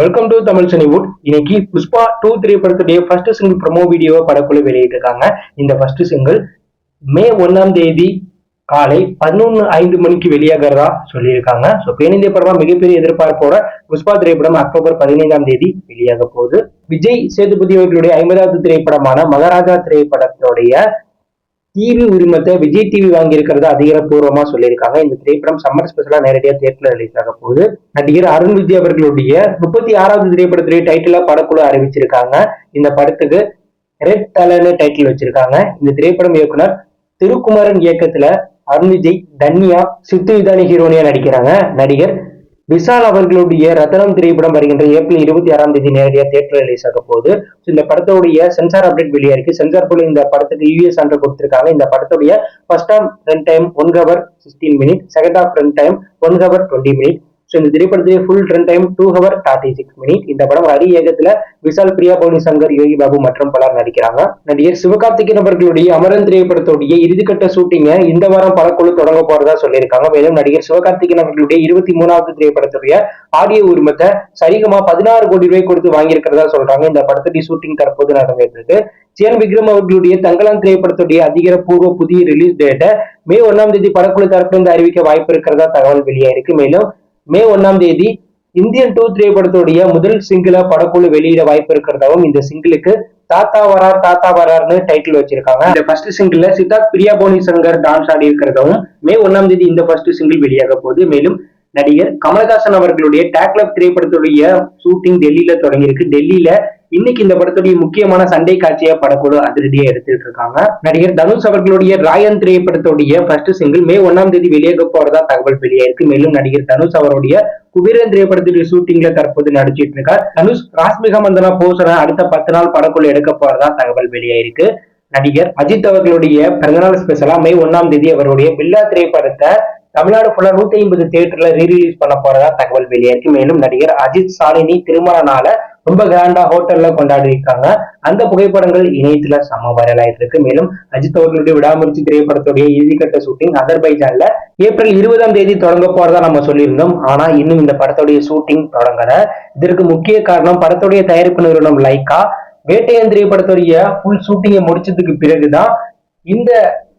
Welcome to Tamil சனிவுட் இன்னைக்கு Pushpa two three படத்துடைய ஃபர்ஸ்ட் சிங்கிள் ப்ரமோ வீடியோவை படக்குழு வெளியிட்டிருக்காங்க. இந்த ஃபர்ஸ்ட் சிங்கிள் மே ஒன்னாம் தேதி காலை பதினொன்று ஐந்து மணிக்கு வெளியாகிறதா சொல்லியிருக்காங்க. ஸோ பேனிந்திய படமா மிகப்பெரிய எதிர்பார்ப்போட புஷ்பா திரைப்படம் அக்டோபர் பதினைந்தாம் தேதி வெளியாக போகுது. விஜய் சேதுபதி அவர்களுடைய ஐம்பதாவது திரைப்படமான மகாராஜா திரைப்படத்துடைய டிவி உரிமத்தை விஜய் டிவி வாங்கியிருக்கிறத அதிகாரப்பூர்வமா சொல்லியிருக்காங்க. இந்த திரைப்படம் சம்மர் ஸ்பெஷலா நேரடியா தியேட்டர்ல ரிலீஸ் ஆக போகுது. நடிகர் அருண் விஜய் அவர்களுடைய முப்பத்தி ஆறாவது திரைப்படத்துடைய டைட்டிலா படக்குழு அறிவிச்சிருக்காங்க. இந்த படத்துக்கு ரெட் தலன்னு டைட்டில் வச்சிருக்காங்க. இந்த திரைப்படம் இயக்குனர் திருக்குமரன் இயக்கத்துல அருண் விஜய் தன்யா சித்து விதானி ஹீரோனியா நடிக்கிறாங்க. நடிகர் விஷால் அவர்களுடைய ரத்தனம் திரைப்படம் வருகின்ற ஏப்ரல் இருபத்தி ஆறாம் தேதி நேரடியாக தியேட்டர் ரிலீஸ் ஆக போகுது. இந்த படத்தோடைய சென்சார் அப்டேட் வெளியா இருக்கு சென்சார் போல இந்த படத்துக்கு யூஎஸ் சான்று கொடுத்திருக்காங்க. இந்த படத்துடைய first half run time one hour sixteen minute second half run time one hour twenty minute so இந்த திரைப்படத்துடைய full run time two hour thirty six minute இந்த படம் ஹரி இயக்கத்துல விஷால் பிரியா பவுனி சங்கர் யோகி பாபு மற்றும் பலர் நடிக்கிறாங்க. நடிகர் சிவகார்த்திகேயன் அவர்களுடைய அமரன் திரைப்படத்துடைய இறுதிக்கட்ட ஷூட்டிங்கை இந்த வாரம் படக்குழு தொடங்க போறதா சொல்லியிருக்காங்க. மேலும் நடிகர் சிவகார்த்திகேயன் அவர்களுடைய இருபத்தி மூணாவது திரைப்படத்துடைய ஆடியோ உரிமத்தை சரிகமா பதினாறு கோடி ரூபாய் கொடுத்து வாங்கியிருக்கிறதா சொல்றாங்க. இந்த படத்துடைய ஷூட்டிங் தற்போது நடந்துட்டு இருக்கு. சியன் விக்ரம் அவர்களுடைய தங்கலாம் திரைப்படத்துடைய அதிகாரப்பூர்வ புதிய ரிலீஸ் டேட்டை மே ஒன்னாம் தேதி படக்குழு தரப்பிலிருந்து அறிவிக்க வாய்ப்பு இருக்கிறதா தகவல் வெளியாயிருக்கு. மேலும் மே ஒன்னாம் தேதி இந்தியன் டூ திரைப்படத்துடைய முதல் சிங்கிளை படக்குழு வெளியிட வாய்ப்பு இருக்கிறதாவும் இந்த சிங்கிளுக்கு தாத்தா வரார் தாத்தா வரார்னு டைட்டில் வச்சிருக்காங்க. இந்த ஃபர்ஸ்ட் சிங்கிள்ல சித்தார்த் பிரியா போனி சங்கர் டான்ஸ் ஆடி இருக்கிறதாவும் மே ஒன்னாம் தேதி இந்த ஃபர்ஸ்ட் சிங்கிள் வெளியாக போகுது. மேலும் நடிகர் கமலஹாசன் அவர்களுடைய டேக்லப் திரைப்படத்துடைய ஷூட்டிங் டெல்லியில தொடங்கியிருக்கு. டெல்லியில இன்னைக்கு இந்த படத்துடைய முக்கியமான சண்டை காட்சியா படக்குழு அதிரடியா எடுத்துட்டு இருக்காங்க. நடிகர் தனுஷ் அவர்களுடைய ராயன் திரைப்படத்துடைய ஃபர்ஸ்ட் சிங்கிள் மே ஒன்னாம் தேதி வெளியாக போறதா தகவல் வெளியாயிருக்கு. மேலும் நடிகர் தனுஷ் அவருடைய குபேரன் திரைப்படத்துடைய ஷூட்டிங்ல தற்போது நடிச்சிட்டு இருக்கார். தனுஷ் ராஸ்மிகா மந்தனா போசனை அடுத்த பத்து நாள் படக்குழு எடுக்க போறதா தகவல் வெளியாயிருக்கு. நடிகர் அஜித் அவர்களுடைய பிறந்தநாள் ஸ்பெஷலா மே ஒன்னாம் தேதி அவருடைய பில்லா திரைப்படத்தை தமிழ்நாடு ஃபுல்லா நூத்தி ஐம்பது தியேட்டர்ல ரீரிலீஸ் பண்ண போறதா தகவல் வெளியாயிருக்கு. மேலும் நடிகர் அஜித் சாலினி திருமண நாள ரொம்ப கிராண்டா ஹோட்டல்ல கொண்டாடி இருக்காங்க அந்த புகைப்படங்கள் இணையத்துல செம வைரல் ஆயிட்டு இருக்கு மேலும் அஜித் அவர்களுடைய விடாமுயற்சி திரைப்படத்துடைய இறுதிக்கட்ட ஷூட்டிங் அதர்பைஜான்ல ஏப்ரல் இருபதாம் தேதி தொடங்க போறதா நம்ம சொல்லியிருந்தோம். ஆனா இன்னும் இந்த படத்துடைய ஷூட்டிங் தொடங்கல. இதற்கு முக்கிய காரணம் படத்துடைய தயாரிப்பு நிறுவனம் லைக்கா வேட்டையன் திரைப்படத்துடைய ஃபுல் ஷூட்டிங்கை முடிச்சதுக்கு பிறகுதான் இந்த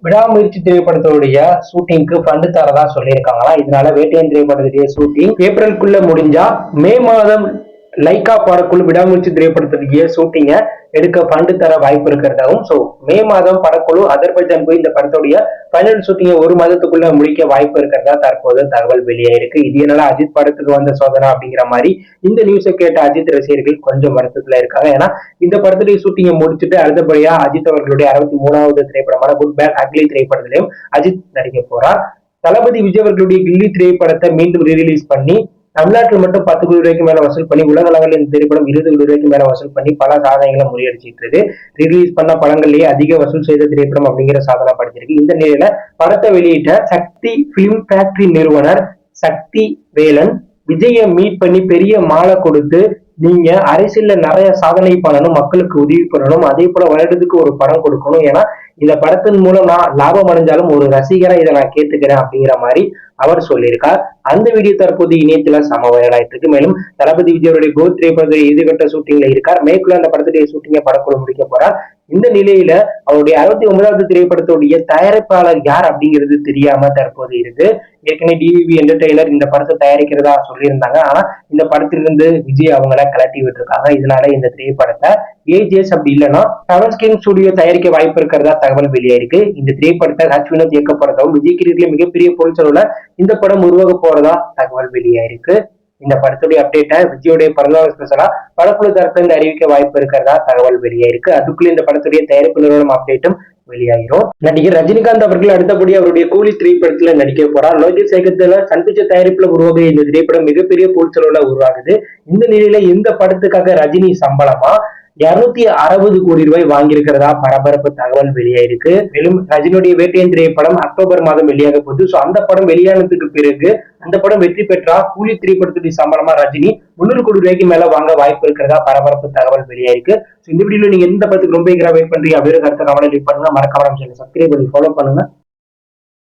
விடாமுயற்சி திரைப்படத்துடைய ஷூட்டிங்க்கு ஃபண்டு தரதா சொல்லியிருக்காங்களா? இதனால வேட்டையன் திரைப்படத்துடைய ஷூட்டிங் ஏப்ரலுக்குள்ள முடிஞ்சா மே மாதம் லைக்கா படக்குழு விடாமுயற்சி திரைப்படத்துடைய ஷூட்டிங்கை எடுக்க ஃபண்டு தர வாய்ப்பு இருக்கிறதாகவும் ஸோ மே மாதம் படக்குழு அதர்பைஜான் போய் இந்த படத்துடைய ஃபைனல் ஷூட்டிங்கை ஒரு மாதத்துக்குள்ள முடிக்க வாய்ப்பு இருக்கிறதா தற்போது தகவல் வெளியாயிருக்கு. இது என்னால அஜித் படத்துக்கு வந்த சோதனை அப்படிங்கிற மாதிரி இந்த நியூஸை கேட்ட அஜித் ரசிகர்கள் கொஞ்சம் வருத்தத்துல இருக்காங்க. ஏன்னா இந்த படத்துடைய ஷூட்டிங்கை முடிச்சுட்டு அடுத்தபடியா அஜித் அவர்களுடைய அறுபத்தி மூணாவது திரைப்படமான குட் பேக் அக்லி திரைப்படத்திலையும் அஜித் நடிக்க போறார். தளபதி விஜய் அவர்களுடைய கில்லி திரைப்படத்தை மீண்டும் ரீரிலீஸ் பண்ணி தமிழ்நாட்டில் மட்டும் பத்து கோடி ரூபாய்க்கு மேல வசூல் பண்ணி உலக அளவில் இந்த திரைப்படம் இருபது கோடி ரூபாய்க்கு மேல வசூல் பண்ணி பல சாதனைகளை முறியடிச்சிட்டு இருக்கு. ரிலீஸ் பண்ண படங்கள்லயே அதிக வசூல் செய்த திரைப்படம் அப்படிங்கிற சாதனை படிச்சிருக்கு. இந்த நிலையில படத்தை வெளியிட்ட சக்தி பிலிம் ஃபேக்டரி நிறுவனர் சக்தி வேலன் விஜய மீட் பண்ணி பெரிய மாலை கொடுத்து நீங்க அரசியல்ல நிறைய சாதனை பண்ணணும் மக்களுக்கு உதவி பண்ணணும். அதே போல வருடத்துக்கு ஒரு படம் கொடுக்கணும். ஏன்னா இந்த படத்தின் மூலம் நான் லாபம் அடைஞ்சாலும் ஒரு ரசிகரா இதை நான் கேட்டுக்கிறேன் அப்படிங்கிற மாதிரி அவர் சொல்லியிருக்கார். அந்த வீடியோ தற்போது இணையத்துல சம வைரலாயிட்டு இருக்கு மேலும் தளபதி விஜயோடைய கோ திரைப்படத்துடைய எதிர்கட்ட ஷூட்டிங்ல இருக்கார். மேற்குள்ள அந்த படத்துடைய ஷூட்டிங்கை படக்குழு முடிக்க போறார். இந்த நிலையில அவருடைய அறுபத்தி ஒன்பதாவது திரைப்படத்துடைய தயாரிப்பாளர் யார் அப்படிங்கிறது தெரியாம தற்போது இருக்கு. ஏற்கனவே டிவிபி என்டர்டெய்னர் இந்த படத்தை தயாரிக்கிறதா சொல்லியிருந்தாங்க. ஆனா இந்த படத்திலிருந்து விஜய் அவங்கள கலட்டி விட்டுருக்காங்க. இதனால இந்த திரைப்படத்தை ஏஜிஎஸ் அப்படி இல்லைன்னா செவன் ஸ்கிரீன் ஸ்டுடியோ தயாரிக்க வாய்ப்பு இருக்கிறதா தகவல் வெளியாயிருக்கு இந்த திரைப்படத்தை ஹச் வினோத் இயக்க போறதாவும் விஜய் கிரீட்ல மிகப்பெரிய பொருட்செலவுல இந்த படம் உருவாக போறதா தகவல் வெளியாயிருக்கு இந்த படத்துடைய அப்டேட்டை விஜயோடைய பிறந்தநாள் ஸ்பெஷலா படக்குழு தரப்பிலிருந்து அறிவிக்க வாய்ப்பு இருக்கிறதா தகவல் வெளியாயிருக்கு அதுக்குள்ள இந்த படத்துடைய தயாரிப்பு நிறுவனம் அப்டேட்டும் வெளியாயிரும். நடிகர் ரஜினிகாந்த் அவர்கள் அடுத்தபடி அவருடைய கூலி திரைப்படத்துல நடிக்க போறார். லோகேஷ் சேகத்துல சன்பிச்ச தயாரிப்புல உருவாக இந்த திரைப்படம் மிகப்பெரிய பொருட்செலவுல உருவாகுது. இந்த நிலையில இந்த படத்துக்காக ரஜினி சம்பளமா? இருநூத்தி அறுபது கோடி ரூபாய் வாங்கியிருக்கிறதா பரபரப்பு தகவல் வெளியாயிருக்கு மேலும் ரஜினியுடைய வேட்டையன் திரைப்படம் அக்டோபர் மாதம் வெளியாக போகுது. சோ அந்த படம் வெளியானதுக்கு பிறகு அந்த படம் வெற்றி பெற்றா கூலி திரைப்படத்துடைய சம்பளமா ரஜினி முன்னூறு கோடி ரூபாய்க்கு மேல வாங்க வாய்ப்பு இருக்கிறதா பரபரப்பு தகவல் வெளியாயிருக்கு ஸோ இந்த வீடியோல நீங்க எந்த படத்துக்கு ரொம்ப வெயிட் பண்றீங்க அப்படிங்கிற கருத்தை கவலை பண்ணுங்க. மறக்காம நம்ம சப்ஸ்கிரைப் பண்ணி ஃபாலோ பண்ணுங்க.